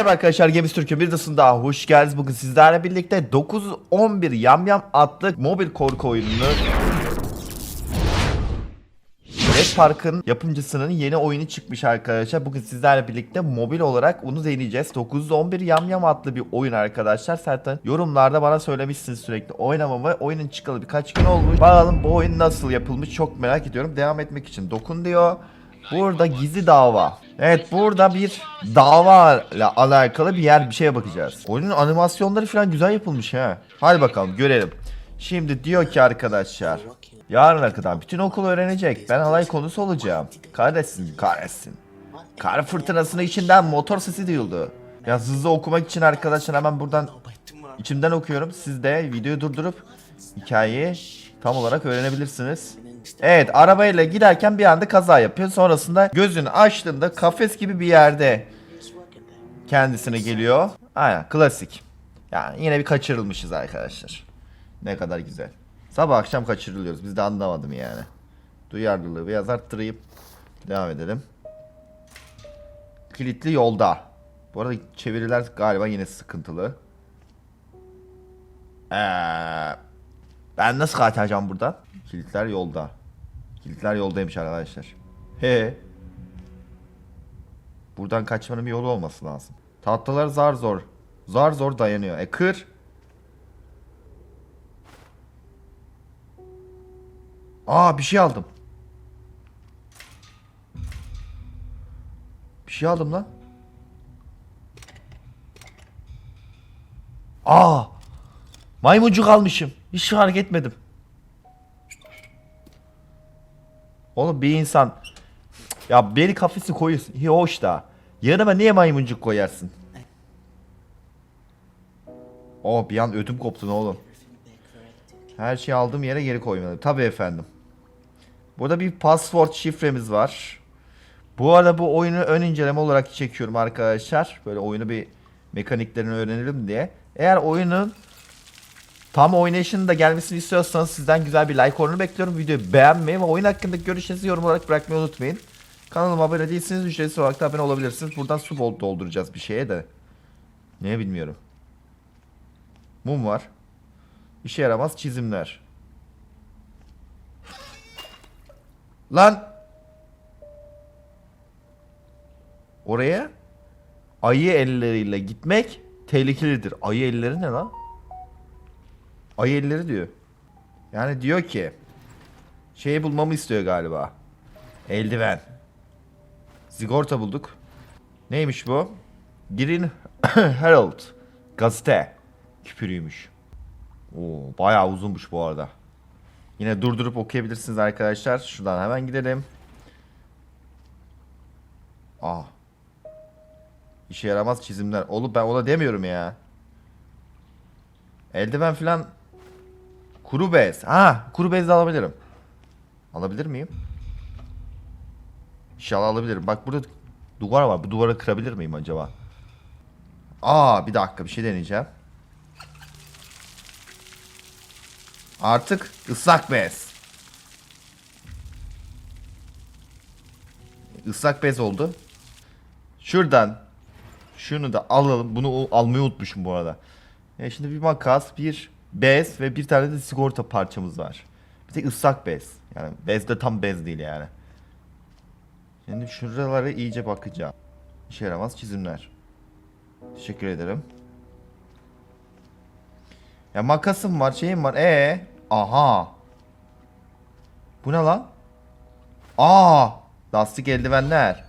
Merhaba arkadaşlar Games Türkiye bir videosuna daha hoş geldiniz. Bugün sizlerle birlikte 9-11 Yam Yam adlı mobil korku oyununu Red Park'ın yapımcısının yeni oyunu çıkmış arkadaşlar. Bugün sizlerle birlikte mobil olarak onu deneyeceğiz. 911 Yam Yam adlı bir oyun arkadaşlar. Zaten yorumlarda bana söylemişsiniz sürekli oynamamı. Oyunun çıkalı birkaç gün olmuş. Bakalım bu oyun nasıl yapılmış çok merak ediyorum. Devam etmek için dokun diyor. Burada gizli dava. Evet burada bir dava ile alakalı bir yer bir şeye bakacağız. Oyunun animasyonları falan güzel yapılmış ha. Hadi bakalım görelim. Şimdi diyor ki arkadaşlar. Yarına kadar bütün okul öğrenecek. Ben alay konusu olacağım. Kahretsin, kahretsin. Kar fırtınasının içinden motor sesi duyuldu. Ya hızlı okumak için arkadaşlar hemen buradan içimden okuyorum. Siz de videoyu durdurup hikayeyi tam olarak öğrenebilirsiniz. Evet arabayla giderken bir anda kaza yapıyor. Sonrasında gözünü açtığında kafes gibi bir yerde kendisine geliyor. Aynen klasik. Yani yine bir kaçırılmışız arkadaşlar. Ne kadar güzel. Sabah akşam kaçırılıyoruz. Biz de anlamadım yani. Duyarlılığı biraz arttırayım. Devam edelim. Kilitli yolda. Bu arada çeviriler galiba yine sıkıntılı. Ee, ben nasıl kaçacağım buradan? Kilitler yolda. Kilitler yoldaymış arkadaşlar. He. Buradan kaçmanın bir yolu olması lazım. Tahtalar zar zor. Zar zor dayanıyor. E kır. Aa bir şey aldım. Bir şey aldım lan. Aa! Maymuncuk almışım. Hiç fark etmedim. Oğlum bir insan ya beni kafesi koyuyorsun. İyi hoş da. Yanıma niye maymuncuk koyarsın? Oh bir an ödüm koptu ne oğlum. Her şeyi aldığım yere geri koymalıyım. Tabii efendim. Burada bir password şifremiz var. Bu arada bu oyunu ön inceleme olarak çekiyorum arkadaşlar. Böyle oyunu bir mekaniklerini öğrenelim diye. Eğer oyunun tam oynayışının da gelmesini istiyorsanız sizden güzel bir like oranı bekliyorum. Videoyu beğenmeyi ve oyun hakkındaki görüşlerinizi yorum olarak bırakmayı unutmayın. Kanalıma abone değilseniz ücretsiz olarak da abone olabilirsiniz. Buradan su bol dolduracağız bir şeye de. Ne bilmiyorum. Mum var. İşe yaramaz çizimler. Lan. Oraya ayı elleriyle gitmek tehlikelidir. Ayı elleri ne lan? Ayı elleri diyor. Yani diyor ki şeyi bulmamı istiyor galiba. Eldiven. Sigorta bulduk. Neymiş bu? Green Herald. Gazete. Küpürüymüş. Oo, bayağı uzunmuş bu arada. Yine durdurup okuyabilirsiniz arkadaşlar. Şuradan hemen gidelim. Aa. İşe yaramaz çizimler. Oğlum ben ona demiyorum ya. Eldiven filan. Kuru bez. Ha, kuru bez de alabilirim. Alabilir miyim? İnşallah alabilirim. Bak burada duvar var. Bu duvarı kırabilir miyim acaba? Aa, bir dakika bir şey deneyeceğim. Artık ıslak bez. Islak bez oldu. Şuradan şunu da alalım. Bunu almayı unutmuşum bu arada. E şimdi bir makas, bir bez ve bir tane de sigorta parçamız var. Bir tek ıslak bez. Yani bez de tam bez değil yani. Şimdi şuralara iyice bakacağım. İşe yaramaz çizimler. Teşekkür ederim. Ya makasım var, şeyim var. E aha. Bu ne lan? Aa! Lastik eldivenler.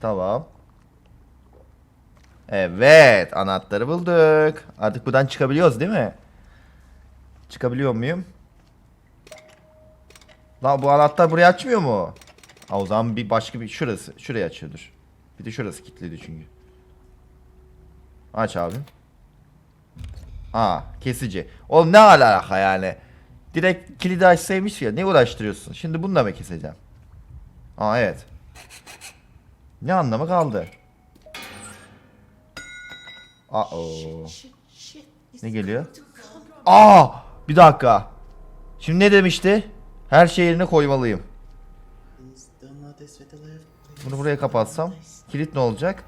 Tamam. Evet, anahtarı bulduk. Artık buradan çıkabiliyoruz değil mi? Çıkabiliyor muyum? Lan bu anahtar burayı açmıyor mu? Aa, o zaman bir başka bir şurası, şurayı açıyordur. Bir de şurası kilitliydi çünkü. Aç abi. Aa kesici. Oğlum ne alaka yani? Direkt kilidi açsaymış ya ne uğraştırıyorsun? Şimdi bunu da mı keseceğim? Aa evet. Ne anlamı kaldı? Aa Ne geliyor? Aa bir dakika. Şimdi ne demişti? Her şey yerine koymalıyım. Bunu buraya kapatsam kilit ne olacak?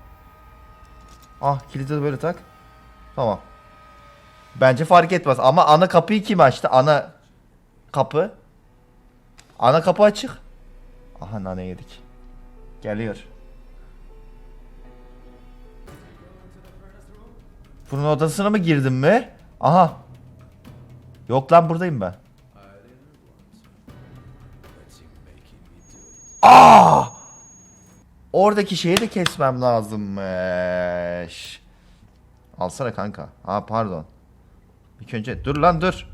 Ah kilidi de böyle tak. Tamam. Bence fark etmez ama ana kapıyı kim açtı? Ana kapı. Ana kapı açık. Aha nane yedik. Geliyor. Fırın odasına mı girdim mi? Aha. Yok lan buradayım ben. Aa! Oradaki şeyi de kesmem lazımmış. Alsana kanka. Ha pardon. İlk önce dur lan dur.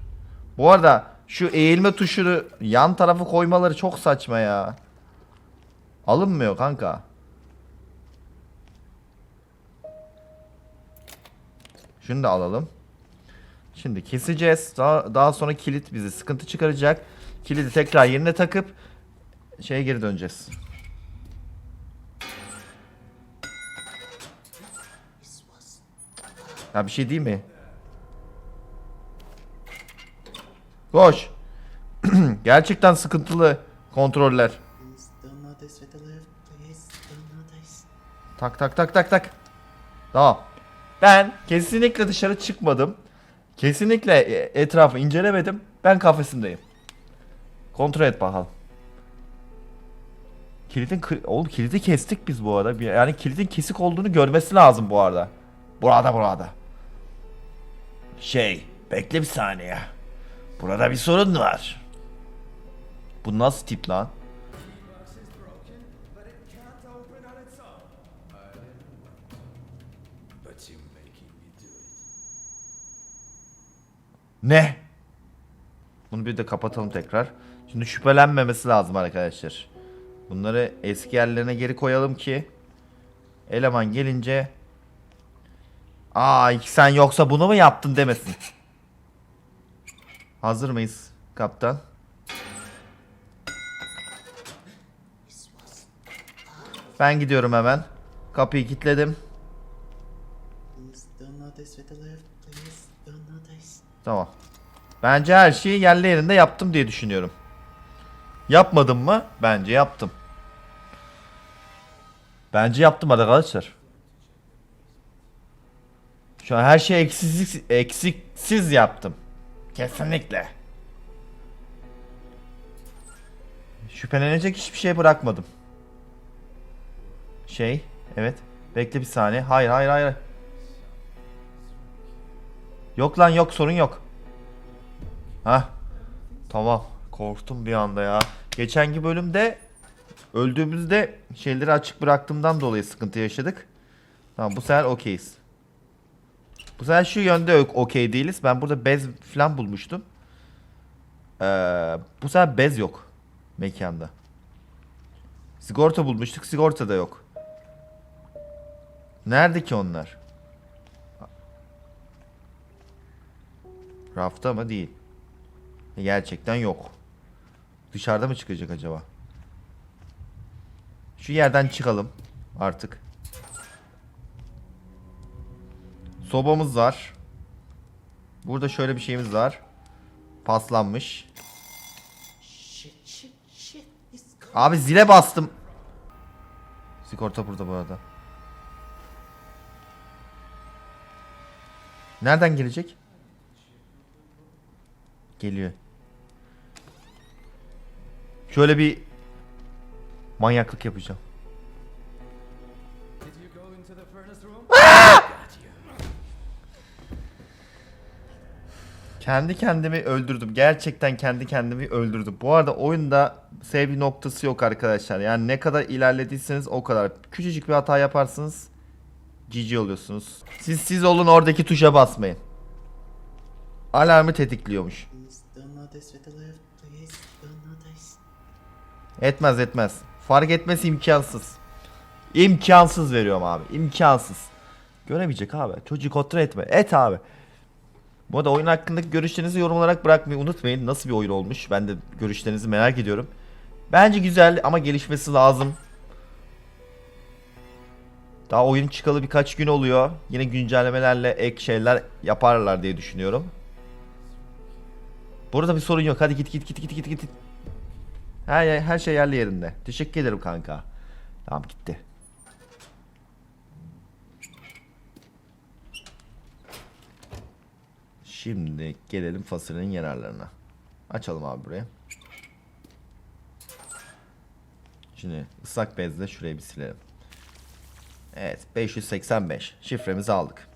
Bu arada şu eğilme tuşunu yan tarafı koymaları çok saçma ya. Alınmıyor kanka. Şunu da alalım. Şimdi keseceğiz. Daha, daha sonra kilit bizi sıkıntı çıkaracak. Kilidi tekrar yerine takıp şeye geri döneceğiz. Ya bir şey değil mi? Koş. Gerçekten sıkıntılı kontroller. Tak tak tak tak tak. Tamam. Ben kesinlikle dışarı çıkmadım. Kesinlikle e- etrafı incelemedim. Ben kafesimdeyim. Kontrol et bakalım. Kilidin oğlum kilidi kestik biz bu arada. Yani kilidin kesik olduğunu görmesi lazım bu arada. Burada burada. Şey, bekle bir saniye. Burada bir sorun var. Bu nasıl tip lan? Ne? Bunu bir de kapatalım tekrar. Şimdi şüphelenmemesi lazım arkadaşlar. Bunları eski yerlerine geri koyalım ki eleman gelince Aa sen yoksa bunu mu yaptın demesin. Hazır mıyız kaptan? Ben gidiyorum hemen. Kapıyı kilitledim. Don't. Tamam. Bence her şeyi yerli yerinde yaptım diye düşünüyorum. Yapmadım mı? Bence yaptım. Bence yaptım arkadaşlar. Şu an her şeyi eksiksiz, eksiksiz yaptım. Kesinlikle. Şüphelenecek hiçbir şey bırakmadım. Şey, evet. Bekle bir saniye. Hayır, hayır, hayır. Yok lan yok, sorun yok. Ha. Tamam. Korktum bir anda ya. Geçenki bölümde öldüğümüzde şeyleri açık bıraktığımdan dolayı sıkıntı yaşadık. Tamam bu sefer okeyiz. Bu sefer şu yönde okey değiliz. Ben burada bez falan bulmuştum. Ee, bu sefer bez yok mekanda. Sigorta bulmuştuk. Sigorta da yok. Nerede ki onlar? Rafta mı? Değil. E, Gerçekten yok. Dışarıda mı çıkacak acaba? Şu yerden çıkalım artık. Sobamız var. Burada şöyle bir şeyimiz var. Paslanmış. Abi zile bastım. Sigorta burada bu arada. Nereden gelecek? Geliyor. Şöyle bir manyaklık yapacağım. Kendi kendimi öldürdüm. Gerçekten kendi kendimi öldürdüm. Bu arada oyunda sevgi noktası yok arkadaşlar. Yani ne kadar ilerlediyseniz o kadar. Küçücük bir hata yaparsınız. GG oluyorsunuz. Siz siz olun oradaki tuşa basmayın. Alarmı tetikliyormuş. Please don't notice with the left. Please don't notice. Etmez etmez. Fark etmesi imkansız. İmkansız veriyorum abi. İmkansız. Göremeyecek abi. Çocuğu kontrol etme. Et abi. Bu arada oyun hakkındaki görüşlerinizi yorum olarak bırakmayı unutmayın. Nasıl bir oyun olmuş? Ben de görüşlerinizi merak ediyorum. Bence güzel ama gelişmesi lazım. Daha oyun çıkalı birkaç gün oluyor. Yine güncellemelerle ek şeyler yaparlar diye düşünüyorum. Burada bir sorun yok. Hadi git git git git git git. Her, her şey yerli yerinde. Teşekkür ederim kanka. Tamam gitti. Şimdi gelelim fasulyenin yararlarına. Açalım abi buraya. Şimdi ıslak bezle şurayı bir silelim. Evet 585 şifremizi aldık.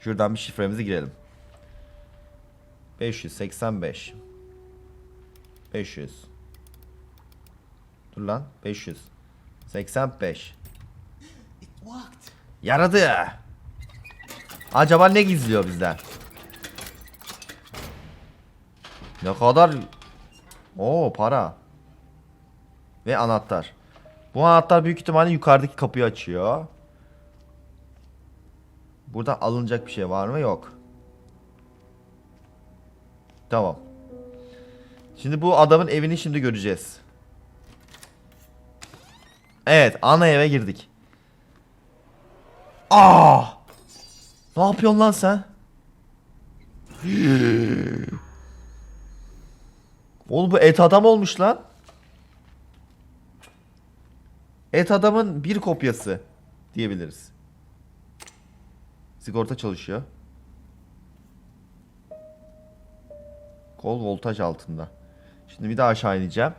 Şuradan bir şifremizi girelim. 585 500 Dur lan 500 85 It worked. Yaradı. Acaba ne gizliyor bizden? Ne kadar... Oo para. Ve anahtar. Bu anahtar büyük ihtimalle yukarıdaki kapıyı açıyor. Burada alınacak bir şey var mı? Yok. Tamam. Şimdi bu adamın evini şimdi göreceğiz. Evet, ana eve girdik. Aa! Ne yapıyorsun lan sen? Oğlum bu et adam olmuş lan. Et adamın bir kopyası diyebiliriz. Sigorta çalışıyor. Kol voltaj altında. Şimdi bir daha aşağı ineceğim.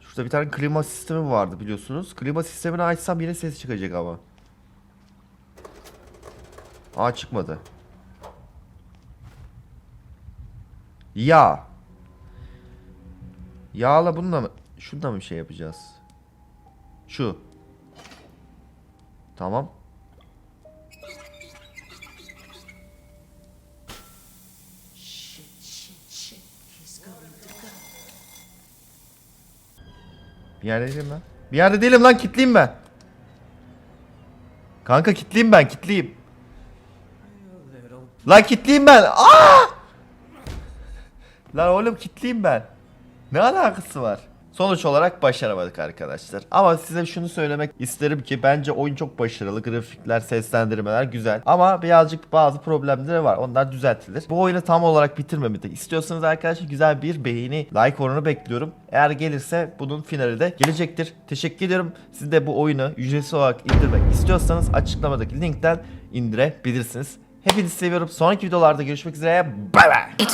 Şurada bir tane klima sistemi vardı biliyorsunuz. Klima sistemini açsam yine ses çıkacak ama. Aa çıkmadı. Yağ. Yağla bununla mı? Şununla mı bir şey yapacağız? Şu. Tamam. Bir yerde değilim lan. Bir yerde değilim lan kitleyim ben. Kanka kitleyim ben little Lan kitleyim ben. Aa! Lan oğlum kitleyim ben. Ne alakası var? Sonuç olarak başaramadık arkadaşlar. Ama size şunu söylemek isterim ki bence oyun çok başarılı. Grafikler, seslendirmeler güzel. Ama birazcık bazı problemleri var. Onlar düzeltilir. Bu oyunu tam olarak bitirmemi de istiyorsanız arkadaşlar güzel bir beğeni, like oranı bekliyorum. Eğer gelirse bunun finali de gelecektir. Teşekkür ediyorum. Siz de bu oyunu ücretsiz olarak indirmek istiyorsanız açıklamadaki linkten indirebilirsiniz. Hepinizi seviyorum. Sonraki videolarda görüşmek üzere. Bay bay.